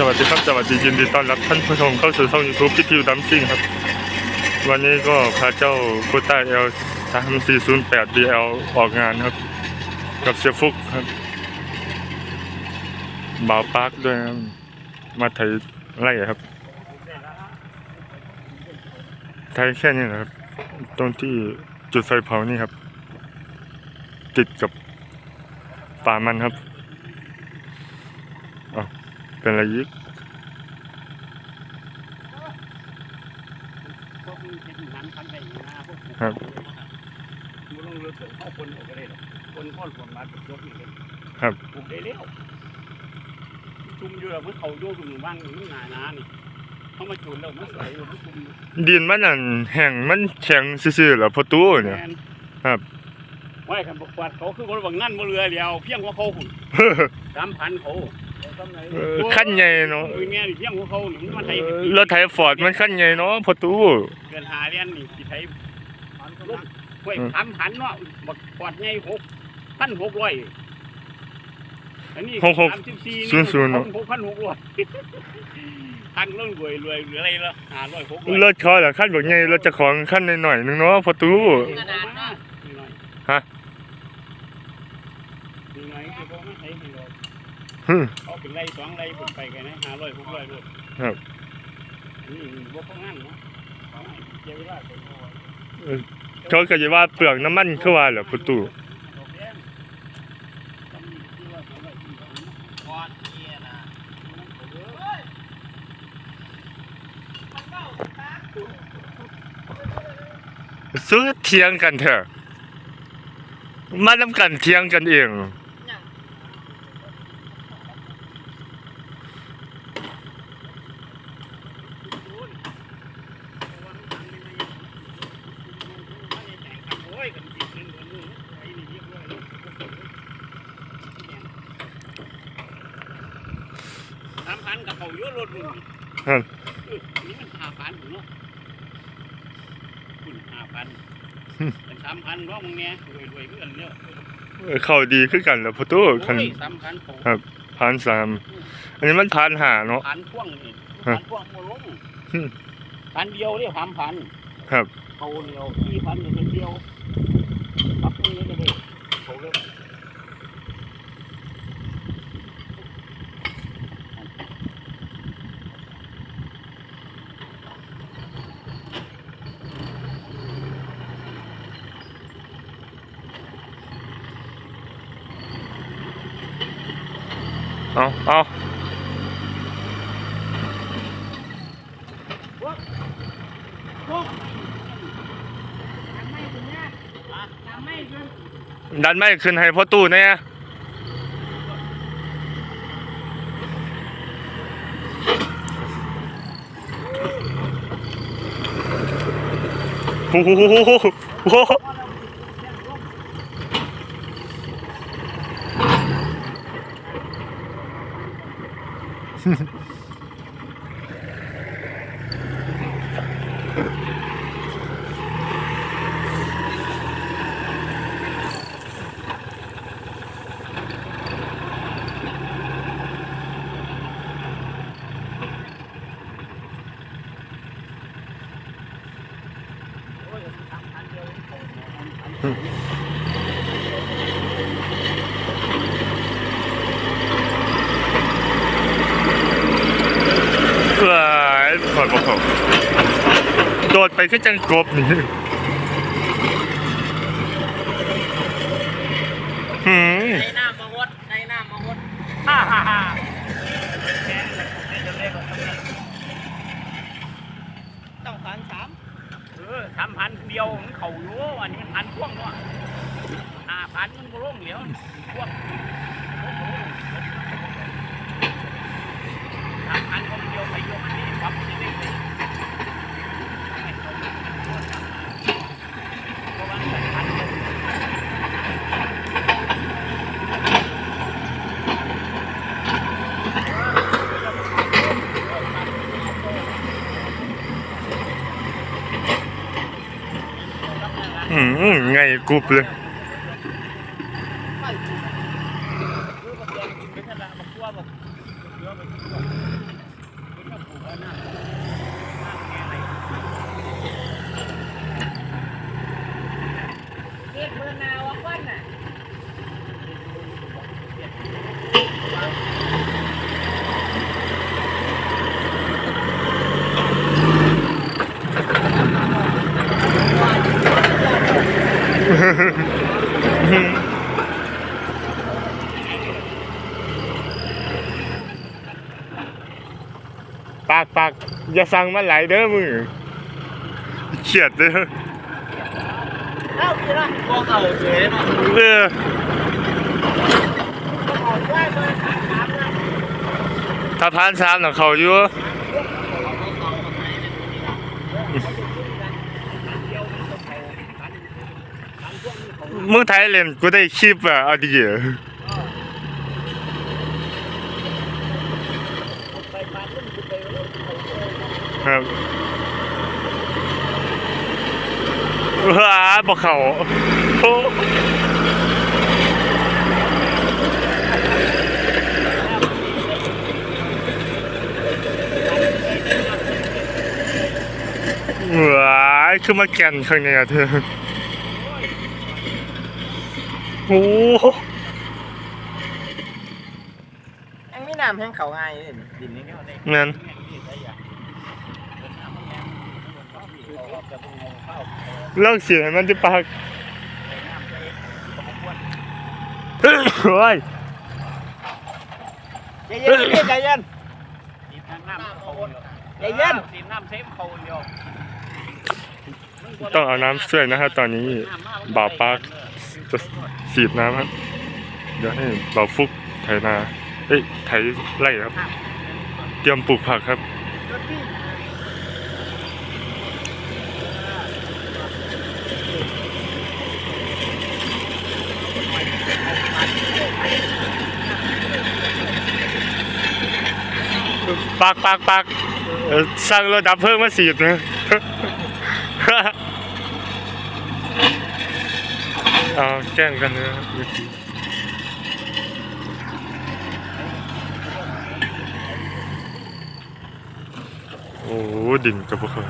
สวัสดีครับสวัสดียินดีต้อนรับท่านผู้ชมเข้าสู่ช่องยูทูบพิทิวดัมซิ่งครับ วันนี้ก็พาเจ้าโคต้าเอลสามสี่ศูนย์แปดดีเอลออกงานครับ กับเสียฟุกครับบ่าวปาร์คด้วยมาไทยไล่ครับไทยแค่นี้นะครับ ตรงที่จุดไฟเผานี่ครับ ติดกับป่ามันครับ เป็นอะไรยิกพวกนี้เป็นหนังพันธุ์ใหญ่นะพวกครับมันต้องเลือกเข้าคนก็ได้หรอกคนข้อนส่วนมาเป็นยกนี่เลยครับปลูกได้แล้วชุมอยู่แล้วมันเขาโยกอยู่บ้างนี่หนาหนานี่เขามาจุดแล้วมันสวยอยู่มันชุมอยู่ดินมันนั่นแห้งมันแข็งซื่อๆแล้วพอตู้เนี่ยแม่นครับไว้คันบกวาดเขาคือคนบางนั่นบ่เรือเดียวเพียงหัวเขาหุ่นสามพันเขา เออขั้นใหญ่เนาะเป็นไงนี่เพียงหัวเขานี่มันมาไทยเออรถไถฟอร์ดมันขั้นใหญ่เนาะพอตู้เกินหาเรียนนี่สิไทยลูกห้วยสามพันเนาะบักกวาดใหญ่หกพันหกร้อยอันนี้หกหกสามสิบสี่ศูนย์ศูนย์เนาะหกพันหกร้อยทางเรื่องรวยรวยหรืออะไรละห้าร้อยหกร้อยรถเขาล่ะขั้นบอกใหญ่รถเจะของขั้นหน่อยๆนึงเนาะพอตู้ขนาดเนาะนี่หน่อยฮะ นี่หน่อยคือพวกมันใช้ให้เรา ฮึ เขาเป็นไรสองไรผมไปกันนะห้าร้อยหกร้อยด้วยครับอันนี่พวกพวกนั้นเนาะเอาให้เจ้าเวลาไปเอาไว้เขาก็จะว่าเปลือกน้ำมันคือว่าเหรอพอตู้ดอกแดงจำนี่คือว่าสองร้อยสี่สิบกอดเนี่ยนะเอ้ยซื้อเทียงกันเถอะ มาทำกันเทียงกันเอง โอ้ยกันจิตนึงคนนึงไอ้นี่เรียบร้อยแล้วสามพั นกับเขาเยอะรถมึงครับเอออันนี้มันห้าพันอยู่เนาะคุณห้าพันเป็นสามพันร้องมึงเนี่ยรวยรวยเพื่อนเนี่ยเออเข้าดีขึ้นกันแล้วพอตู้คันโอ้ยสามพันของครับพันสามอันนี้มันพันหาเนาะพันพ่วงนี่ฮะพันพ่วงโมลงอืมพันเดียวเนี่ยสามพันครับเขาเดียวสี่พันเนี่ยเป็นเดียวปักนี่เลยเลยเขาเลย เอาเอาดันไม่ขึ้นให้พ่อตู้เนี่ยโอ้โห โอ้โหเอ้ยขอบอกเขาโดด ไปขึ้นจังกบนี่หืมในน้ำมาหดในน้ำมาหดฮ่าฮ่าฮ่าต้องพันสามเออสามพันเดียวมันเข่าอยู่อันนี้มันพันพ่วงเนาะห้าพันมันก็ร่วงเหลียวพ่วงสามพันคนเดียวไปโยมอันนี้ปั๊บจะได้เลยเพราะว่ามันพันเดียว อืม ไงกรุบเลย คือมันแดงกินไปทะละมันกลัวแบบ เรียกเบอร์นาวควันน่ะ ปากปากอย่าสั่งมาหลายเด้อมึงเขียดเด้อเอ้าพี่ละพวกเอาเฉยเนาะเด้อขอได้เบอร์สามสามนะถ้าพานสามน่ะเขาอยู่มึงไทยเล่นกูได้คลิปอะเอาดิไปปาลุ่มกูไปลุ่มเขาเจอ ครับว้าบอกเขาโอ้ว้ายคือมาแก่นข้างในอะเธอโอ้โหยังมีน้ำแห้งเขาง่ายเลยดินนี่เนี่ยได้นั่น เลิกเสียงให้มันจะปากเฮ้ยใจเย็นใจเย็นสีน้ำเขาใจเย็นสีน้ำเซฟเขาเดียวต้องเอาน้ำช่วยนะครับตอนนี้บ่าวปาร์คจะสีดน้ำครับเดี๋ยวให้บ่าวฟุกไถนาเอ้ยไถไร่ครับ เตรียมปลูกผักครับ ปากปากปากสร้างรถดับเพลิงมาสีดนะเอาแจ้งกันนะโอ้ดินกับพวกเขา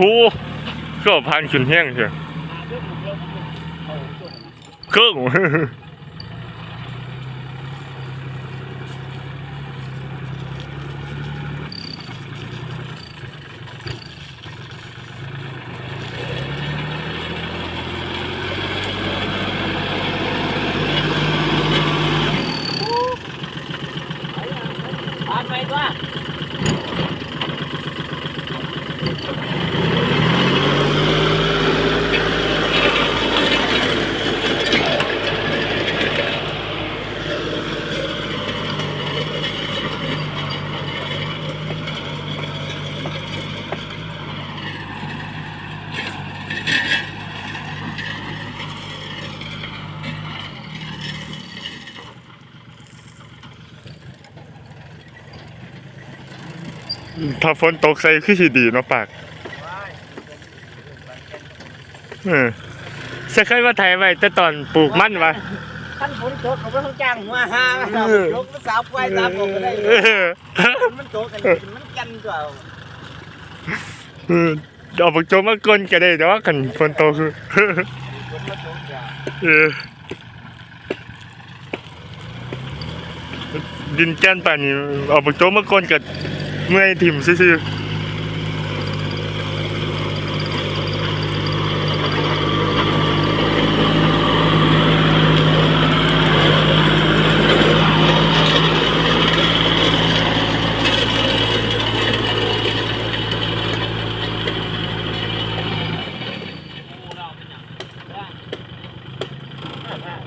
นะโอ้โหก็พันขึ้นแห้งเชียวเครื่อง ปาดไปตัว ถ้าฝนตกใส่คือสิดีเนาะปากเออใช่เคยว่าไทยไว้แต่ตอนปลูกมันวะท่านฝนตกเขาไม่ต้องจ้างหัวหาเรายกสาวไฟตามผมก็ได้เออมันโตกันมันกันกว่าเออเอาบักโจมมากลนก็ได้แต่ว่ากันฝนตกคือคนมาโตกันเออดินแก้นป่านนี้เอาบักโจมมากลนกับ เมื่อยถิ่มซื่อๆ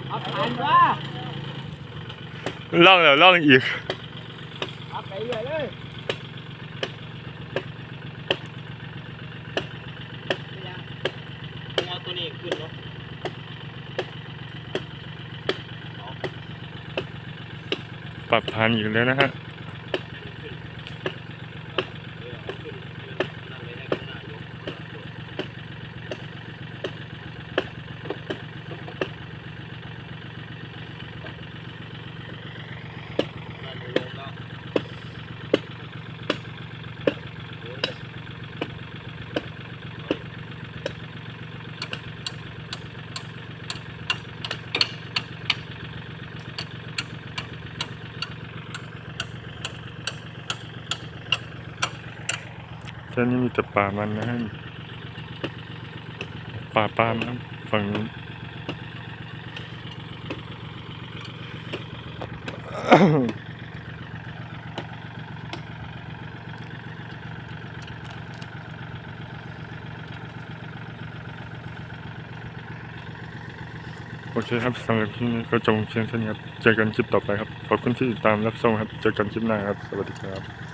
เอาผ่านว่า ล่องแล้วล่องอีก เอาไปเรื่อยเลย เอาตัวนี้ขึ้นรถ ปรับผ่านอยู่แล้วนะฮะ แค่นี้มีแต่ป่ามันนะฮะป่าปามนะฝั่งนู้นโอเคครับสำหรับคลิปนี้ก็จงเพียงเท่านี้ครับ เจอกันคลิปต่อไปครับ ขอบคุณที่ติดตามรับชมครับ เจอกันคลิปหน้าครับ สวัสดีครับ